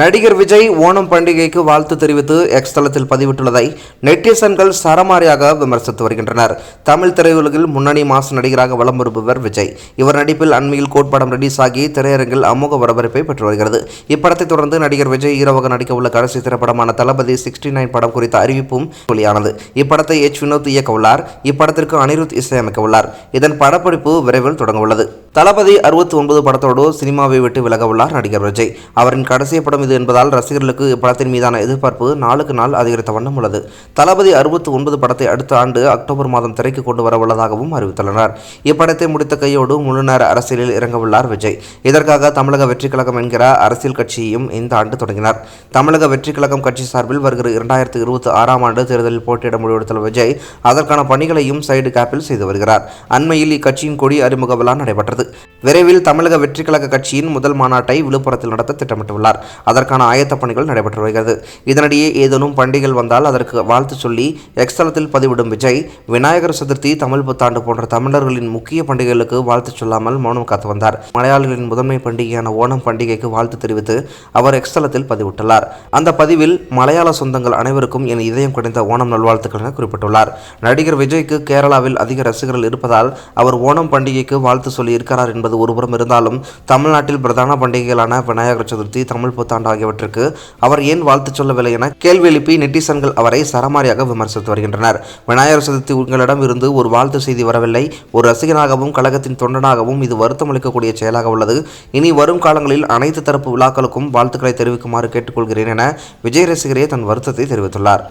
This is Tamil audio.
நடிகர் விஜய் ஓணம் பண்டிகைக்கு வாழ்த்து தெரிவித்து எக்ஸ் தளத்தில் பதிவிட்டுள்ளதை நெட்டிசன்கள் சரமாரியாக விமர்சித்து வருகின்றனர். தமிழ் திரையுலகில் முன்னணி மாச நடிகராக வலம் வருபவர் விஜய். இவர் நடிப்பில் அண்மையில் கோட்படம் ரிலீஸ் ஆகி திரையரங்கில் அமோக வரவேற்பை பெற்று வருகிறது. இப்படத்தை தொடர்ந்து நடிகர் விஜய் ஈரவாக நடிக்க உள்ள கடைசி திரைப்படமான தளபதி சிக்ஸ்டி நைன் படம் குறித்த அறிவிப்பும் வெளியானது. இப்படத்தை எச் வினோத் இயக்க உள்ளார் இப்படத்திற்கு அனிருத் இசையமைக்க உள்ளார் இதன் படப்பிடிப்பு விரைவில் தொடங்க உள்ளது தளபதி அறுபத்தி ஒன்பது படத்தோடு சினிமாவை விட்டு விலக உள்ளார் நடிகர் விஜய். அவரின் கடைசி படம் இது என்பதால் ரசிகர்களுக்கு இப்படத்தின் மீதான எதிர்பார்ப்பு நாளுக்கு நாள் அதிகரித்த வண்ணம் உள்ளது. தளபதி அறுபத்தி ஒன்பது படத்தை அடுத்த ஆண்டு அக்டோபர் மாதம் திரைக்கு கொண்டு வர உள்ளதாகவும் அறிவித்துள்ளனர். இப்படத்தை முடித்த கையோடு முழுநேர அரசியலில் இறங்க உள்ளார் விஜய். இதற்காக தமிழக வெற்றிக் கழகம் என்கிற அரசியல் கட்சியையும் இந்த ஆண்டு தொடங்கினார். தமிழக வெற்றிக் கழகம் கட்சி சார்பில் வருகிற இரண்டாயிரத்தி இருபத்தி ஆறாம் ஆண்டு தேர்தலில் போட்டியிட முடிவெடுத்துள்ள விஜய் அதற்கான பணிகளையும் சைடு கேப்பில் செய்து வருகிறார். அண்மையில் இக்கட்சியின் கொடி அறிமுக விழா நடைபெற்றது. விரைவில் தமிழக வெற்றி கழக கட்சியின் முதல் மாநாட்டை விழுப்புரத்தில் நடத்த திட்டமிட்டுள்ளார். அதற்கான ஆயத்த பணிகள் நடைபெற்று வருகிறது. இதனிடையே ஏதேனும் பண்டிகைகள் வந்தால் அதற்கு வாழ்த்து சொல்லி எக்ஸ்தலத்தில் பதிவிடும் விஜய் விநாயகர் சதுர்த்தி தமிழ் புத்தாண்டு போன்ற தமிழர்களின் முக்கிய பண்டிகைகளுக்கு வாழ்த்து சொல்லாமல் மௌனம் காத்து வந்தார். மலையாளிகளின் முதன்மை பண்டிகையான ஓணம் பண்டிகைக்கு வாழ்த்து தெரிவித்து அவர் எக்ஸ்தலத்தில் பதிவிட்டுள்ளார். அந்த பதிவில் மலையாள சொந்தங்கள் அனைவருக்கும் என் இதயம் குறைந்த ஓணம் நல்வாழ்த்துக்கள் என குறிப்பிட்டுள்ளார். நடிகர் விஜய்க்கு கேரளாவில் அதிக ரசிகர்கள் இருப்பதால் அவர் ஓணம் பண்டிகைக்கு வாழ்த்து சொல்லி இருக்கிறார் என்பது ஒருபுறம் இருந்தாலும் தமிழ்நாட்டில் பிரதான பண்டிகைகளான விநாயகர் சதுர்த்தி தமிழ் புத்தாண்டு ஆகியவற்றுக்கு அவர் ஏன் வாழ்த்து சொல்லவில்லை என கேள்வி எழுப்பி நெட்டிசன்கள் அவரை சரமாரியாக விமர்சித்து வருகின்றனர். விநாயகர் சதுர்த்தி உங்களிடம் இருந்து ஒரு வாழ்த்து செய்தி வரவில்லை. ஒரு ரசிகனாகவும் கழகத்தின் தொண்டனாகவும் இது வருத்தம் அளிக்கக்கூடிய செயலாக உள்ளது. இனி வரும் காலங்களில் அனைத்து தரப்பு விழாக்களுக்கும் வாழ்த்துக்களை தெரிவிக்குமாறு கேட்டுக்கொள்கிறேன் என விஜய் ரசிகரே தன் வருத்தத்தை தெரிவித்துள்ளார்.